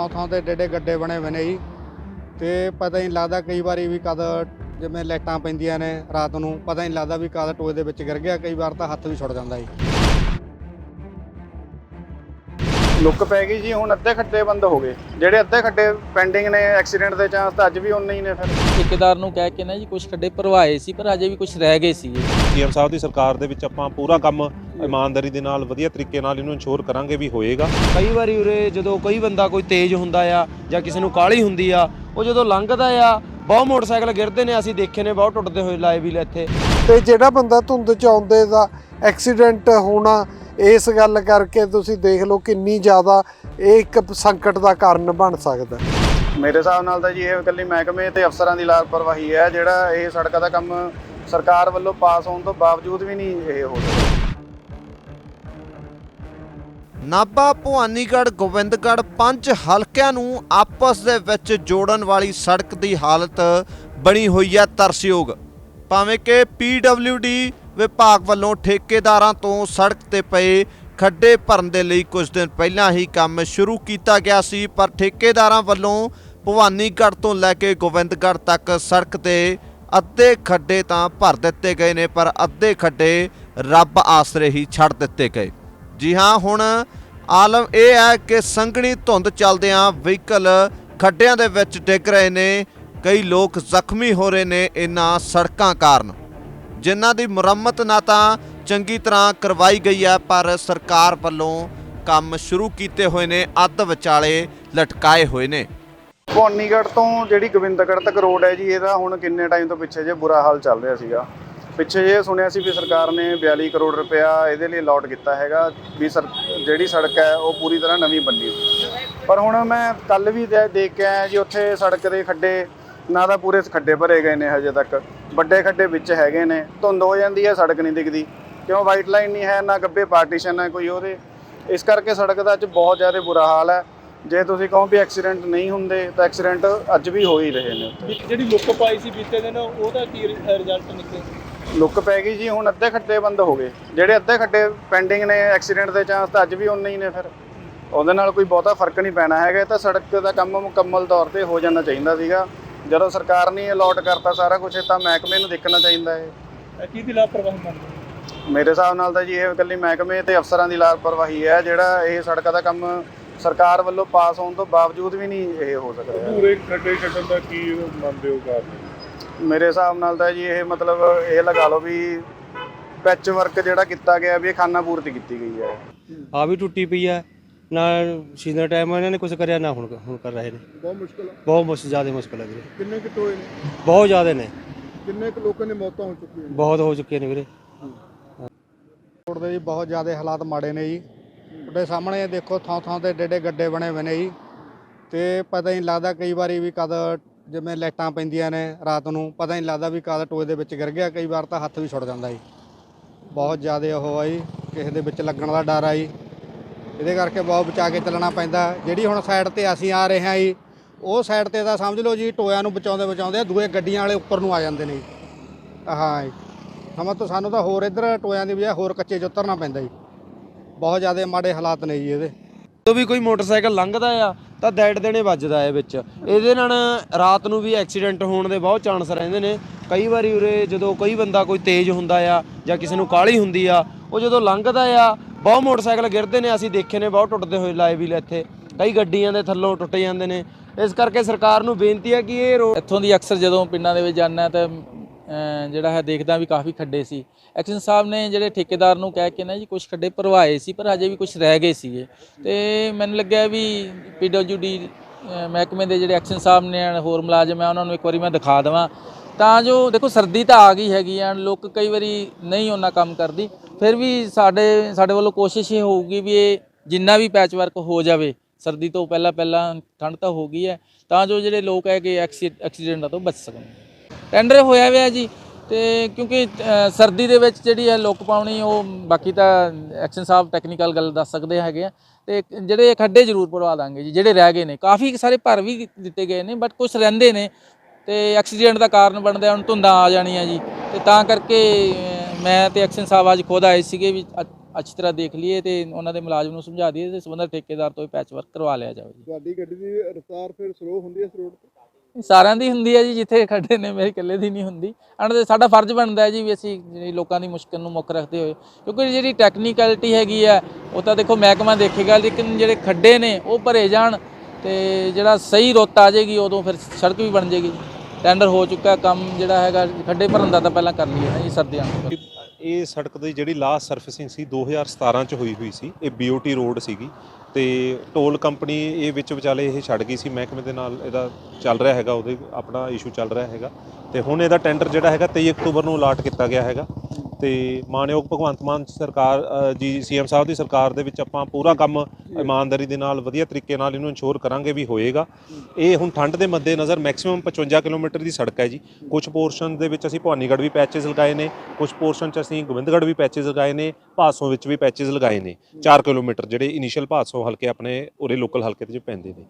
ਥਾਂ ਥਾਂ ਤੇ ਡੇਡੇ ਗੱਡੇ ਬਣੇ ਹੋਏ ਨੇ ਜੀ। ਤੇ ਪਤਾ ਹੀ ਨਹੀਂ ਲੱਗਦਾ ਕਈ ਵਾਰੀ ਵੀ ਕਦ ਜਿਵੇਂ ਲਾਈਟਾਂ ਪੈਂਦੀਆਂ ਨੇ ਰਾਤ ਨੂੰ ਪਤਾ ਹੀ ਨਹੀਂ ਲੱਗਦਾ ਵੀ ਕਦ ਟੋਏ ਦੇ ਵਿੱਚ ਗਿਰ ਗਿਆ ਕਈ ਵਾਰ ਤਾਂ ਹੱਥ ਵੀ ਛੁੱਟ ਜਾਂਦਾ ਜੀ। ਲੁੱਕ ਪੈ ਗਈ ਜੀ ਹੁਣ ਅੱਧੇ ਖੱਡੇ ਬੰਦ ਹੋ ਗਏ। ਜਿਹੜੇ ਅੱਧੇ ਖੱਡੇ ਪੈਂਡਿੰਗ ਨੇ ਐਕਸੀਡੈਂਟ ਦੇ ਚਾਂਸ ਤਾਂ ਅੱਜ ਵੀ ਉਨੇ ਹੀ ਨੇ ਫਿਰ। ਠੇਕੇਦਾਰ ਨੂੰ ਕਹਿ ਕੇ ਨਾ ਜੀ ਕੁਝ ਖੱਡੇ ਭਰਵਾਏ ਸੀ ਪਰ ਅਜੇ ਵੀ ਕੁਝ ਰਹਿ ਗਏ ਸੀ ਸੀਐਮ ਸਾਹਿਬ ਦੀ ਸਰਕਾਰ ਦੇ ਵਿੱਚ ਆਪਾਂ ਪੂਰਾ ਕੰਮ ਇਮਾਨਦਾਰੀ ਦੇ ਨਾਲ ਵਧੀਆ ਤਰੀਕੇ ਨਾਲ ਇਹਨੂੰ ਇੰਸ਼ੋਰ ਕਰਾਂਗੇ ਵੀ ਹੋਏਗਾ। ਕਈ ਵਾਰੀ ਉਰੇ ਜਦੋਂ ਕੋਈ ਬੰਦਾ ਕੋਈ ਤੇਜ਼ ਹੁੰਦਾ ਆ ਜਾਂ ਕਿਸੇ ਨੂੰ ਕਾਹਲੀ ਹੁੰਦੀ ਆ ਉਹ ਜਦੋਂ ਲੰਘਦਾ ਆ ਬਹੁਤ ਮੋਟਰਸਾਈਕਲ ਗਿਰਦੇ ਨੇ ਅਸੀਂ ਦੇਖੇ ਨੇ ਬਹੁਤ ਟੁੱਟਦੇ ਹੋਏ ਲਾਏ ਵੀ ਲੈ ਇੱਥੇ। ਤੇ ਜਿਹੜਾ ਬੰਦਾ ਧੁੰਦ ਚ ਆਉਂਦੇ ਦਾ ਐਕਸੀਡੈਂਟ ਹੋਣਾ ਇਸ ਗੱਲ ਕਰਕੇ ਤੁਸੀਂ ਦੇਖ ਲਓ ਕਿੰਨੀ ਜ਼ਿਆਦਾ ਇਹ ਇੱਕ ਸੰਕਟ ਦਾ ਕਾਰਨ ਬਣ ਸਕਦਾ। ਮੇਰੇ ਹਿਸਾਬ ਨਾਲ ਤਾਂ ਜੀ ਇਹ ਇਕੱਲੀ ਮਹਿਕਮੇ ਤੇ ਅਫਸਰਾਂ ਦੀ ਲਾਪਰਵਾਹੀ ਹੈ ਜਿਹੜਾ ਇਹ ਸੜਕਾਂ ਦਾ ਕੰਮ ਸਰਕਾਰ ਵੱਲੋਂ ਪਾਸ ਹੋਣ ਤੋਂ ਬਾਵਜੂਦ ਵੀ ਨਹੀਂ ਇਹ ਹੋ ਰਿਹਾ ਨਾਭਾ, ਭਵਾਨੀਗੜ੍ਹ, ਗੋਬਿੰਦਗੜ੍ਹ ਪੰਜ ਹਲਕਿਆਂ ਨੂੰ ਆਪਸ ਦੇ ਵਿੱਚ ਜੋੜਨ ਵਾਲੀ ਸੜਕ ਦੀ ਹਾਲਤ ਬਣੀ ਹੋਈ ਹੈ ਤਰਸਯੋਗ। ਭਾਵੇਂ ਕਿ PWD ਵਿਭਾਗ ਵੱਲੋਂ ਠੇਕੇਦਾਰਾਂ ਤੋਂ ਸੜਕ ਤੇ ਪਏ ਖੱਡੇ ਭਰਨ ਦੇ ਲਈ ਕੁਝ ਦਿਨ ਪਹਿਲਾਂ ਹੀ ਕੰਮ ਸ਼ੁਰੂ ਕੀਤਾ ਗਿਆ ਸੀ, ਪਰ ਠੇਕੇਦਾਰਾਂ ਵੱਲੋਂ ਭਵਾਨੀਗੜ੍ਹ ਤੋਂ ਲੈ ਕੇ ਗੋਬਿੰਦਗੜ੍ਹ ਤੱਕ ਸੜਕ ਤੇ ਅੱਧੇ ਖੱਡੇ ਤਾਂ ਭਰ ਦਿੱਤੇ ਗਏ ਨੇ, ਪਰ ਅੱਧੇ ਖੱਡੇ ਰੱਬ ਆਸਰੇ ਹੀ ਛੱਡ ਦਿੱਤੇ ਗਏ। ਜੀ ਹਾਂ, ਹੁਣ ਆਲਮ ਇਹ ਹੈ ਕਿ ਸੰਘਣੀ ਧੁੰਦ ਚੱਲਦਿਆਂ ਵਹੀਕਲ ਖੱਡਿਆਂ ਦੇ ਵਿੱਚ ਡਿੱਗ ਰਹੇ ਨੇ। ਕਈ ਲੋਕ ਜ਼ਖਮੀ ਹੋ ਰਹੇ ਨੇ ਇਹਨਾਂ ਸੜਕਾਂ ਕਾਰਨ। ਜਿਨ੍ਹਾਂ ਦੀ ਮੁਰੰਮਤ ਨਾ ਤਾਂ ਚੰਗੀ ਤਰ੍ਹਾਂ ਕਰਵਾਈ ਗਈ ਹੈ, ਪਰ ਸਰਕਾਰ ਵੱਲੋਂ ਕੰਮ ਸ਼ੁਰੂ ਕੀਤੇ ਹੋਏ ਨੇ, ਅੱਧ ਵਿਚਾਲੇ ਲਟਕਾਏ ਹੋਏ ਨੇ। ਭਵਾਨੀਗੜ੍ਹ ਤੋਂ ਜਿਹੜੀ ਗੋਬਿੰਦਗੜ੍ਹ ਤੱਕ ਰੋਡ ਹੈ ਜੀ, ਇਹਦਾ ਹੁਣ ਕਿੰਨੇ ਟਾਈਮ ਤੋਂ ਪਿੱਛੇ ਜੇ ਬੁਰਾ ਹਾਲ ਚੱਲ ਰਿਹਾ ਸੀਗਾ। ਪਿੱਛੇ ਜੇ ਸੁਣਿਆ ਸੀ ਵੀ ਸਰਕਾਰ ਨੇ 42 ਕਰੋੜ ਰੁਪਇਆ ਇਹਦੇ ਲਈ ਅਲਾਟ ਕੀਤਾ ਹੈਗਾ, ਵੀ ਸਰ ਜਿਹੜੀ ਸੜਕ ਹੈ ਉਹ ਪੂਰੀ ਤਰ੍ਹਾਂ ਨਵੀਂ ਬੰਨੀ ਪਰ ਹੁਣ ਮੈਂ ਕੱਲ ਵੀ ਦੇਖ ਕੇ ਆਇਆ ਜੀ, ਉੱਥੇ ਸੜਕ ਦੇ ਖੱਡੇ ਨਾ ਤਾਂ ਪੂਰੇ ਖੱਡੇ ਭਰੇ ਗਏ ਨੇ ਹਜੇ ਤੱਕ, ਵੱਡੇ ਖੱਡੇ ਵਿੱਚ ਹੈਗੇ ਨੇ, ਧੁੰਦ ਹੋ ਜਾਂਦੀ ਹੈ, ਸੜਕ ਨਹੀਂ ਦਿਖਦੀ, ਕਿਉਂ ਵਾਈਟ ਲਾਈਨ ਨਹੀਂ ਹੈ, ਨਾ ਗੱਬੇ ਪਾਰਟੀਸ਼ਨ ਹੈ ਕੋਈ ਉਹਦੇ। ਇਸ ਕਰਕੇ ਸੜਕ ਦਾ ਅੱਜ ਬਹੁਤ ਜ਼ਿਆਦਾ ਬੁਰਾ ਹਾਲ ਹੈ। ਜੇ ਤੁਸੀਂ ਕਹੋ ਵੀ ਐਕਸੀਡੈਂਟ ਨਹੀਂ ਹੁੰਦੇ, ਤਾਂ ਐਕਸੀਡੈਂਟ ਅੱਜ ਵੀ ਹੋ ਹੀ ਰਹੇ ਨੇ। ਉੱਥੇ ਜਿਹੜੀ ਲੁੱਕ ਪਾਈ ਸੀ ਬੀਤੇ ਦਿਨ, ਉਹਦਾ ਕੀ ਰਿਜ਼ਲਟ ਨਿਕਲੇ ਲੁੱਕ ਪੈ ਗਈ ਜੀ ਹੁਣ ਅੱਧੇ ਖੱਡੇ ਬੰਦ ਹੋ ਗਏ। ਜਿਹੜੇ ਅੱਧੇ ਖੱਡੇ ਪੈਂਡਿੰਗ ਨੇ ਐਕਸੀਡੈਂਟ ਦੇ ਚਾਂਸ ਤਾਂ ਅੱਜ ਵੀ ਉਨੇ ਹੀ ਨੇ ਫਿਰ। ਉਹਦੇ ਨਾਲ ਕੋਈ ਬਹੁਤਾ ਫ਼ਰਕ ਨਹੀਂ ਪੈਣਾ ਹੈਗਾ ਇਹ ਤਾਂ ਸੜਕ ਦਾ ਕੰਮ ਮੁਕੰਮਲ ਤੌਰ ਤੇ ਹੋ ਜਾਣਾ ਚਾਹੀਦਾ ਸੀਗਾ। ਜਦੋਂ ਸਰਕਾਰ ਨੇ ਅਲਾਟ ਕਰਤਾ ਸਾਰਾ ਕੁਝ ਤਾਂ ਮਹਿਕਮੇ ਨੂੰ ਦੇਖਣਾ ਚਾਹੀਦਾ ਹੈ। ਕੀ ਦੀ ਲਾਪਰਵਾਹੀ ਮੰਨਦੇ ਮੇਰੇ ਹਿਸਾਬ ਨਾਲ ਤਾਂ ਜੀ ਇਹ ਇਕੱਲੀ ਮਹਿਕਮੇ ਤੇ ਅਫਸਰਾਂ ਦੀ ਲਾਪਰਵਾਹੀ ਹੈ ਜਿਹੜਾ ਇਹ ਸੜਕਾਂ ਦਾ ਕੰਮ ਸਰਕਾਰ ਵੱਲੋਂ ਪਾਸ ਹੋਣ ਤੋਂ ਬਾਵਜੂਦ ਵੀ ਨਹੀਂ ਇਹ ਹੋ ਸਕਦਾ। ਪੂਰੇ ਖੱਡੇ ਛੱਡਣ ਦਾ ਕੀ ਮੰਨਦੇ ਹੋ ਕਾਰਨ? ਮੇਰੇ ਹਿਸਾਬ ਨਾਲ ਤਾਂ ਜੀ ਇਹ ਮਤਲਬ ਇਹ ਲਗਾ ਲਓ ਵੀ ਪੈਚ ਵਰਕ ਜਿਹੜਾ ਕੀਤਾ ਗਿਆ ਵੀ ਇਹ ਖਾਨਾ ਪੂਰਤੀ ਕੀਤੀ ਗਈ ਹੈ। ਆ ਵੀ ਟੁੱਟੀ ਪਈ ਆ ਨਾ ਸੀਜ਼ਨ ਟਾਈਮ ਇਹਨਾਂ ਨੇ ਕੁਝ ਕਰਿਆ ਨਾ ਹੁਣ ਹੁਣ ਕਰ ਰਹੇ ਨੇ। ਬਹੁਤ ਮੁਸ਼ਕਲ ਆ। ਬਹੁਤ ਮੁਸ਼ਕਿਲ ਜ਼ਿਆਦਾ ਮੁਸ਼ਕਿਲ ਹੈ ਵੀਰੇ। ਕਿੰਨੇ ਕਿ ਟੋਏ ਨੇ? ਬਹੁਤ ਜ਼ਿਆਦਾ ਨੇ। ਕਿੰਨੇ ਕੁ ਲੋਕਾਂ ਦੀ ਮੌਤਾਂ ਹੋ ਚੁੱਕੀਆਂ ਨੇ? ਬਹੁਤ ਹੋ ਚੁੱਕੇ ਨੇ ਵੀਰੇ। ਰੋਡ ਦੇ ਜੀ ਬਹੁਤ ਜ਼ਿਆਦਾ ਹਾਲਾਤ ਮਾੜੇ ਨੇ ਜੀ। ਤੁਹਾਡੇ ਸਾਹਮਣੇ ਦੇਖੋ ਥਾਂ ਥਾਂ ਤੇ ਡੇਡੇ ਗੱਡੇ ਬਣੇ ਹੋਏ ਨੇ ਜੀ। ਤੇ ਪਤਾ ਹੀ ਨਹੀਂ ਲੱਗਦਾ ਕਈ ਵਾਰੀ ਵੀ ਕਦ ਜਿਵੇਂ ਲਾਈਟਾਂ ਪੈਂਦੀਆਂ ਨੇ ਰਾਤ ਨੂੰ, ਪਤਾ ਨਹੀਂ ਲੱਗਦਾ ਵੀ ਕਦ ਟੋਏ ਦੇ ਵਿੱਚ ਗਿਰ ਗਿਆ, ਕਈ ਵਾਰ ਤਾਂ ਹੱਥ ਵੀ ਛੁੱਟ ਜਾਂਦਾ ਜੀ। ਬਹੁਤ ਜ਼ਿਆਦਾ ਉਹ ਆ ਜੀ, ਕਿਸੇ ਦੇ ਵਿੱਚ ਲੱਗਣ ਦਾ ਡਰ ਆ ਜੀ। ਇਹਦੇ ਕਰਕੇ ਬਹੁਤ ਬਚਾ ਕੇ ਚੱਲਣਾ ਪੈਂਦਾ। ਜਿਹੜੀ ਹੁਣ ਸਾਈਡ ਤੇ ਅਸੀਂ ਆ ਰਹੇ ਹਾਂ ਜੀ, ਉਹ ਸਾਈਡ ਤੇ ਤਾਂ ਸਮਝ ਲਓ ਜੀ, ਟੋਇਆਂ ਨੂੰ ਬਚਾਉਂਦੇ ਬਚਾਉਂਦੇ ਦੂਏ ਗੱਡੀਆਂ ਵਾਲੇ ਉੱਪਰ ਨੂੰ ਆ ਜਾਂਦੇ ਨੇ ਜੀ। ਹਾਂ ਜੀ। ਸਮਾਂ ਤੋਂ ਸਾਨੂੰ ਤਾਂ ਹੋਰ ਇੱਧਰ ਟੋਇਆਂ ਦੀ ਵਜ੍ਹਾ ਹੋਰ ਕੱਚੇ 'ਚ ਉਤਰਨਾ ਪੈਂਦਾ ਜੀ। ਬਹੁਤ ਜ਼ਿਆਦਾ ਮਾੜੇ ਹਾਲਾਤ ਨੇ ਜੀ ਇਹਦੇ। ਜਦੋਂ ਵੀ ਕੋਈ ਮੋਟਰਸਾਈਕਲ ਲੰਘਦਾ ਆ ਤਾਂ ਦੈੜ ਦੇਣੇ ਵੱਜਦਾ ਹੈ ਵਿੱਚ। ਇਹਦੇ ਨਾਲ ਰਾਤ ਨੂੰ ਵੀ ਐਕਸੀਡੈਂਟ ਹੋਣ ਦੇ ਬਹੁਤ ਚਾਂਸ ਰਹਿੰਦੇ ਨੇ। ਕਈ ਵਾਰੀ ਉਰੇ ਜਦੋਂ ਕੋਈ ਬੰਦਾ ਕੋਈ ਤੇਜ਼ ਹੁੰਦਾ ਆ ਜਾਂ ਕਿਸੇ ਨੂੰ ਕਾਹਲੀ ਹੁੰਦੀ ਆ, ਉਹ ਜਦੋਂ ਲੰਘਦਾ ਆ, ਬਹੁਤ ਮੋਟਰਸਾਈਕਲ ਗਿਰਦੇ ਨੇ, ਅਸੀਂ ਦੇਖੇ ਨੇ, ਬਹੁਤ ਟੁੱਟਦੇ ਹੋਏ ਲਾਏ ਵੀ ਲੈ ਇੱਥੇ। ਕਈ ਗੱਡੀਆਂ ਦੇ ਥੱਲੋਂ ਟੁੱਟ ਜਾਂਦੇ ਨੇ। ਇਸ ਕਰਕੇ ਸਰਕਾਰ ਨੂੰ ਬੇਨਤੀ ਹੈ ਕਿ ਇਹ ਰੋਡ ਇੱਥੋਂ ਦੀ ਅਕਸਰ ਜਦੋਂ ਪਿੰਡਾਂ ਦੇ ਵਿੱਚ ਜਾਂਦਾ ਤਾਂ ਜਿਹੜਾ ਹੈ ਦੇਖਦਾ ਵੀ ਕਾਫੀ ਖੱਡੇ ਸੀ। ਐਕਸ਼ਨ ਸਾਹਿਬ ਨੇ ਜਿਹੜੇ ਠੇਕੇਦਾਰ ਨੂੰ ਕਹਿ ਕੇ ਨਾ ਜੀ ਕੁਝ ਖੱਡੇ ਭਰਵਾਏ ਸੀ, ਪਰ ਅਜੇ ਵੀ ਕੁਝ ਰਹਿ ਗਏ ਸੀਗੇ। ਤੇ ਮੈਨੂੰ ਲੱਗਿਆ ਵੀ ਪੀਡਬਲਯੂਡੀ ਮਹਿਕਮੇ ਦੇ ਜਿਹੜੇ ਐਕਸ਼ਨ ਸਾਹਿਬ ਨੇ ਹੋਰ ਮੁਲਾਜ਼ਮ ਆ, ਉਹਨਾਂ ਨੂੰ ਇੱਕ ਵਾਰੀ ਮੈਂ ਦਿਖਾ ਦੇਵਾਂ। ਤਾਂ ਜੋ ਦੇਖੋ ਸਰਦੀ ਤਾਂ ਆ ਗਈ ਹੈਗੀ ਆ ਲੋਕ ਕਈ ਵਾਰੀ ਨਹੀਂ ਉਹਨਾਂ ਕੰਮ ਕਰਦੀ। ਫਿਰ ਵੀ ਸਾਡੇ ਸਾਡੇ ਵੱਲੋਂ ਕੋਸ਼ਿਸ਼ ਇਹ ਹੋਊਗੀ ਵੀ ਇਹ ਜਿੰਨਾ ਵੀ ਪੈਚ ਵਰਕ ਹੋ ਜਾਵੇ, ਸਰਦੀ ਤੋਂ ਪਹਿਲਾਂ ਪਹਿਲਾਂ ਠੰਡ ਤਾਂ ਹੋ ਗਈ ਹੈ, ਤਾਂ ਜੋ ਜਿਹੜੇ ਲੋਕ ਹੈਗੇ ਐਕਸੀਡੈਂਟਾਂ ਤੋਂ ਬਚ ਸਕਣ। ਟੈਂਡਰ ਹੋਇਆ ਹੋਇਆ ਜੀ ਤੇ ਕਿਉਂਕਿ ਸਰਦੀ ਦੇ ਵਿੱਚ ਜਿਹੜੀ ਹੈ ਲੁੱਕ ਪਾਉਣੀ, ਉਹ ਬਾਕੀ ਤਾਂ ਐਕਸ਼ਨ ਸਾਹਿਬ ਟੈਕਨੀਕਲ ਗੱਲ ਦੱਸ ਸਕਦੇ ਹੈਗੇ ਆ। ਤੇ ਜਿਹੜੇ ਖੱਡੇ ਜ਼ਰੂਰ ਭਰਵਾ ਦਾਂਗੇ ਜੀ, ਜਿਹੜੇ ਰਹਿ ਗਏ ਨੇ। ਕਾਫੀ ਸਾਰੇ ਭਰ ਵੀ ਦਿੱਤੇ ਗਏ ਨੇ ਬਟ ਕੁਝ ਰਹਿੰਦੇ ਨੇ। ਤੇ ਐਕਸੀਡੈਂਟ ਦਾ ਕਾਰਨ ਬਣਦਾ ਹੁਣ ਧੁੰਦਾਂ ਆ ਜਾਣੀਆਂ ਜੀ। ਤੇ ਤਾਂ ਕਰਕੇ ਮੈਂ ਤੇ ਐਕਸ਼ਨ ਸਾਹਿਬ ਅੱਜ ਖੁਦ ਆਏ ਸੀਗੇ ਵੀ ਅੱਛੀ ਤਰ੍ਹਾਂ ਦੇਖ ਲਈਏ ਤੇ ਉਹਨਾਂ ਦੇ ਮੁਲਾਜ਼ਮ ਨੂੰ ਸਮਝਾ ਦਈਏ ਤੇ ਸੰਬੰਧਿਤ ਠੇਕੇਦਾਰ ਤੋਂ ਪੈਚ ਵਰਕ ਕਰਵਾ ਲਿਆ ਜਾਵੇ ਜੀ। ਤੁਹਾਡੀ ਗੱਡੀ ਦੀ ਰਫ਼ਤਾਰ ਫਿਰ ਸਲੋ ਹੁੰਦੀ ਹੈ ਇਸ ਰੋਡ ਤੇ? ਸਾਰਿਆਂ ਦੀ ਹੁੰਦੀ ਹੈ ਜੀ, ਜਿੱਥੇ ਖੱਡੇ ਨੇ, ਮੇਰੇ ਇਕੱਲੇ ਦੀ ਨਹੀਂ ਹੁੰਦੀ। ਐਂਡ ਤੇ ਸਾਡਾ ਫਰਜ਼ ਬਣਦਾ ਹੈ ਜੀ ਵੀ ਅਸੀਂ ਜਿਹੜੀ ਲੋਕਾਂ ਦੀ ਮੁਸ਼ਕਲ ਨੂੰ ਮੁੱਖ ਰੱਖਦੇ ਹੋਏ। ਕਿਉਂਕਿ ਜਿਹੜੀ ਟੈਕਨੀਕੈਲਿਟੀ ਹੈਗੀ ਹੈ, ਉਹ ਤਾਂ ਦੇਖੋ ਮਹਿਕਮਾ ਦੇਖੇਗਾ, ਲੇਕਿਨ ਜਿਹੜੇ ਖੱਡੇ ਨੇ, ਉਹ ਭਰੇ ਜਾਣ ਤੇ ਜਿਹੜਾ ਸਹੀ ਰੁੱਤ ਆ ਜਾਏਗੀ, ਉਦੋਂ ਫਿਰ ਸੜਕ ਵੀ ਬਣ ਜਾਏਗੀ। ਟੈਂਡਰ ਹੋ ਚੁੱਕਾ ਕੰਮ ਜਿਹੜਾ ਹੈਗਾ, ਖੱਡੇ ਭਰਨ ਦਾ ਤਾਂ ਪਹਿਲਾਂ ਕਰ ਲਈਏ ਨਾ ਜੀ ਸਰਦੀਆਂ ਨੂੰ। ਇਹ ਸੜਕ ਦੀ ਜਿਹੜੀ ਲਾਸਟ ਸਰਫੇਸਿੰਗ ਸੀ 2017 ਚ ਹੋਈ ਹੋਈ ਸੀ। ਇਹ BOT ਰੋਡ ਸੀਗੀ ਤੇ ਟੋਲ ਕੰਪਨੀ ਇਹ ਵਿੱਚ ਵਿਚਾਲੇ ਇਹ ਛੱਡ ਗਈ ਸੀ। ਮਹਿਕਮੇ ਦੇ ਨਾਲ ਇਹਦਾ ਚੱਲ ਰਿਹਾ ਹੈਗਾ, ਉਹਦੇ ਆਪਣਾ ਇਸ਼ੂ ਚੱਲ ਰਿਹਾ ਹੈਗਾ। ਤੇ ਹੁਣ ਇਹਦਾ ਟੈਂਡਰ ਜਿਹੜਾ ਹੈਗਾ 23 ਅਕਤੂਬਰ ਨੂੰ ਅਲਾਟ ਕੀਤਾ ਗਿਆ ਹੈਗਾ। ਤੇ ਮਾਨਯੋਗ ਭਗਵੰਤ ਮਾਨ ਸਰਕਾਰ ਅ, ਜੀ ਸੀਐਮ ਸਾਹਿਬ ਦੀ ਸਰਕਾਰ ਦੇ ਵਿੱਚ ਆਪਾਂ ਪੂਰਾ ਕੰਮ ਇਮਾਨਦਾਰੀ ਦੇ ਨਾਲ ਵਧੀਆ ਤਰੀਕੇ ਨਾਲ ਇਹਨੂੰ ਇੰਸ਼ੋਰ ਕਰਾਂਗੇ ਵੀ ਹੋਏਗਾ। ਇਹ ਹੁਣ ਠੰਡ ਦੇ ਮੱਦੇ ਨਜ਼ਰ ਮੈਕਸਿਮਮ 55 ਕਿਲੋਮੀਟਰ ਦੀ ਸੜਕ ਹੈ ਜੀ। ਕੁਝ ਪੋਰਸ਼ਨ ਦੇ ਵਿੱਚ ਅਸੀਂ ਭਵਾਨੀਗੜ੍ਹ ਵੀ ਪੈਚਸ ਲਗਾਏ ਨੇ ਕੁਝ ਪੋਰਸ਼ਨ 'ਚ ਅਸੀਂ ਗੋਬਿੰਦਗੜ੍ਹ ਵੀ ਪੈਚਸ ਲਗਾਏ ਨੇ ਭਾਸੋਂ ਵਿੱਚ ਵੀ ਪੈਚਸ ਲਗਾਏ ਨੇ। 4 ਕਿਲੋਮੀਟਰ ਜਿਹੜੇ ਇਨੀਸ਼ੀਅਲ ਭਾਸੋਂ ਹਲਕੇ ਆਪਣੇ ਉਰੇ ਲੋਕਲ ਹਲਕੇ ਦੇ ਵਿੱਚ ਪੈਂਦੇ ਨੇ।